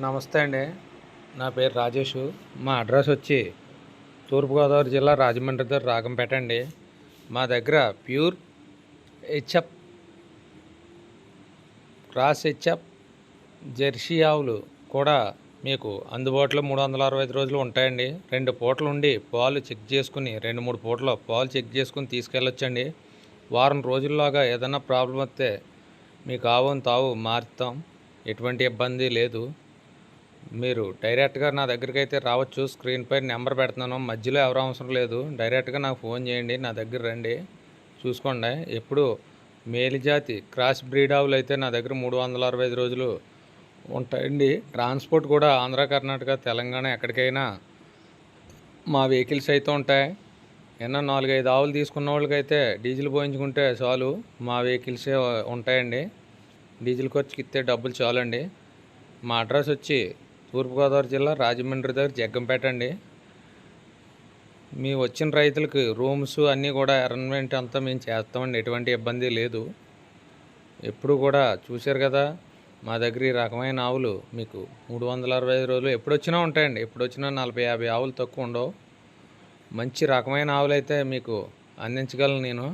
నమస్తే అండి. నా పేరు రాజేష్. మా అడ్రస్ వచ్చి తూర్పుగోదావరి జిల్లా రాజమండ్రి దగ్గర రాగంపేట అండి. మా దగ్గర pure HF cross HF jersey ఆవులు కూడా మీకు అందుబాటులో మూడు వందల అరవై ఐదు రోజులు ఉంటాయండి. రెండు పూటలు ఉండి పాలు చెక్ చేసుకుని రెండు మూడు పూటలు పాలు చెక్ చేసుకుని తీసుకెళ్ళొచ్చండి. వారం రోజుల్లోగా ఏదైనా ప్రాబ్లం వస్తే మీకు ఆవును తావు మారుతాం. ఎటువంటి ఇబ్బంది లేదు. మీరు డైరెక్ట్గా నా దగ్గరికి అయితే రావచ్చు స్క్రీన్పై నెంబర్ పెడుతున్నాను. మధ్యలో ఎవరు అవసరం లేదు. డైరెక్ట్గా నాకు ఫోన్ చేయండి. నా దగ్గర రండి. చూసుకోండి. ఎప్పుడు మేలుజాతి క్రాస్ బ్రీడ్ ఆవులు అయితే నా దగ్గర మూడు వందల అరవై ఐదు రోజులు ఉంటాయండి. ట్రాన్స్పోర్ట్ కూడా ఆంధ్ర కర్ణాటక తెలంగాణ ఎక్కడికైనా మా వెహికల్స్ అయితే ఉంటాయి. ఏమన్నా నాలుగైదు ఆవులు తీసుకున్న వాళ్ళకైతే డీజిల్ పోయించుకుంటే చాలు. మా వెహికల్సే ఉంటాయండి. డీజిల్ ఖర్చుకి ఇస్తే డబ్బులు చాలండి. మా అడ్రస్ వచ్చి తూర్పుగోదావరి జిల్లా రాజమండ్రి దగ్గర జగ్గంపేట అండి. మీ వచ్చిన రైతులకు రూమ్స్ అన్నీ కూడా అరేంజ్మెంట్ అంతా మేము చేస్తామండి. ఎటువంటి ఇబ్బంది లేదు. ఎప్పుడు కూడా చూశారు కదా మా దగ్గర ఈ రకమైన ఆవులు మీకు మూడు వందల అరవై ఐదు రోజులు ఎప్పుడొచ్చినా ఉంటాయండి. ఎప్పుడు వచ్చినా నలభై యాభై ఆవులు తక్కువ ఉండవు. మంచి రకమైన ఆవులు అయితే మీకు అందించగలను నేను.